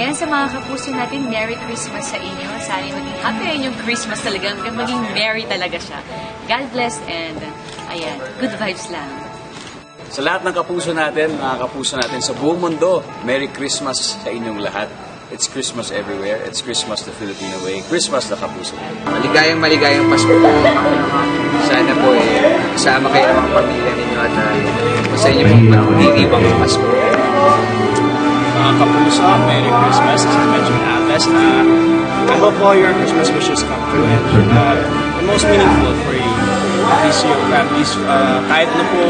Ayan sa mga kapuso natin, Merry Christmas sa inyo. Sana maging happy rin yung Christmas talaga. Maging merry talaga siya. God bless and ayan, good vibes lang. Sa lahat ng kapuso natin, mga kapuso natin sa buong mundo, Merry Christmas sa inyong lahat. It's Christmas everywhere. It's Christmas the Filipino way. Christmas the kapuso. Maligayang maligayang Pasko po. Sana po eh, kasama kayo ng mga pamilya ninyo at uh, sa inyo pong magdiriwang Pasko. Mga kapuso, Merry Christmas. As I mentioned, Aves, uh, I hope all your Christmas wishes come true and uh, the most meaningful for you this year, families. Uh, kahit na po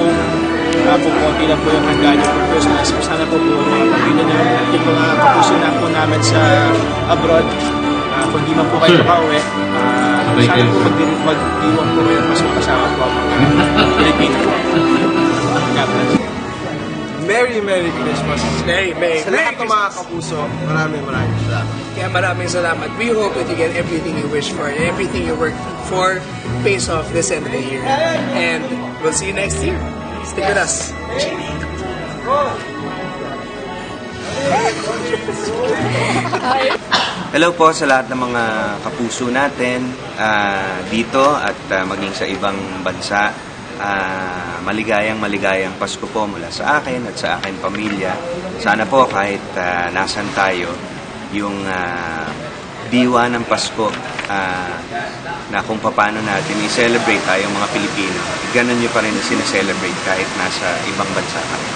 uh, kung konti lang po yung handa niyo for Christmas, sana po po mga pamilya at yung mga kapuso na po namin sa abroad, uh, kung di man po kayo makauwi, uh, sana po magdiwang po kayo mas kasama po ang mga Pilipino. God bless. Merry, Merry Christmas. Merry, Merry, Sa Merry lahat ng mga kapuso, maraming maraming salamat. Kaya maraming salamat. We hope that you get everything you wish for and everything you work for pays off this end of the year. And we'll see you next year. Stick with us. Hello po sa lahat ng mga kapuso natin ah, dito at ah, maging sa ibang bansa. Ah, maligayang maligayang Pasko po mula sa akin at sa aking pamilya. Sana po kahit ah, nasan tayo, yung ah, diwa ng Pasko ah, na kung paano natin i-celebrate tayong mga Pilipino. Ganon nyo pa rin na sineselebrate kahit nasa ibang bansa kami.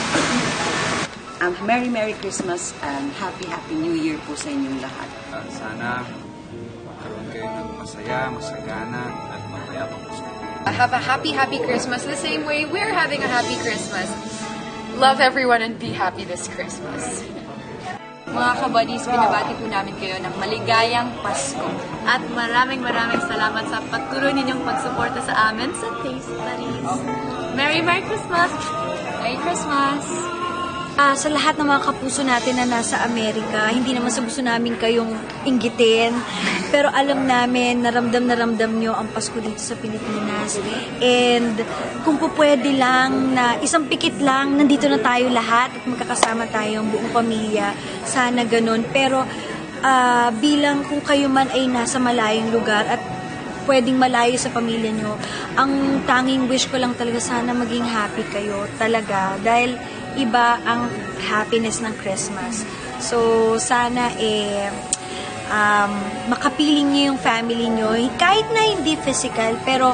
Um, Merry Merry Christmas and Happy Happy New Year po sa inyong lahat. Ah, sana magkaroon kayo ng masaya, masagana at mapayapang Pasko. Have a happy, happy Christmas the same way we're having a happy Christmas. Love everyone and be happy this Christmas. Mga kabadis, binabati po namin kayo ng maligayang Pasko. At maraming maraming salamat sa patuloy ninyong pagsuporta sa amin sa Taste Buddies. Merry Merry Christmas! Merry Christmas! Ah, sa lahat ng mga kapuso natin na nasa Amerika, hindi naman sa gusto namin kayong inggitin, pero alam namin, naramdam na ramdam nyo ang Pasko dito sa Pilipinas. And kung po pwede lang na isang pikit lang, nandito na tayo lahat at magkakasama tayo ang buong pamilya. Sana ganun. Pero ah, bilang kung kayo man ay nasa malayong lugar at pwedeng malayo sa pamilya nyo, ang tanging wish ko lang talaga sana maging happy kayo talaga. Dahil iba ang happiness ng Christmas. So, sana eh, um, makapiling niyo yung family nyo. Kahit na hindi physical, pero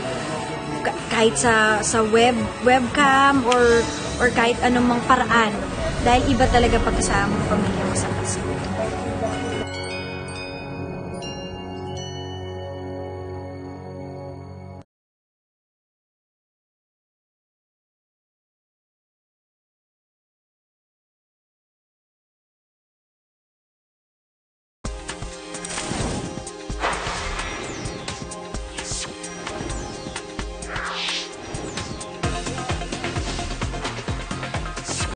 ka- kahit sa sa web webcam or or kahit anumang paraan dahil iba talaga pagkasama ng pamilya.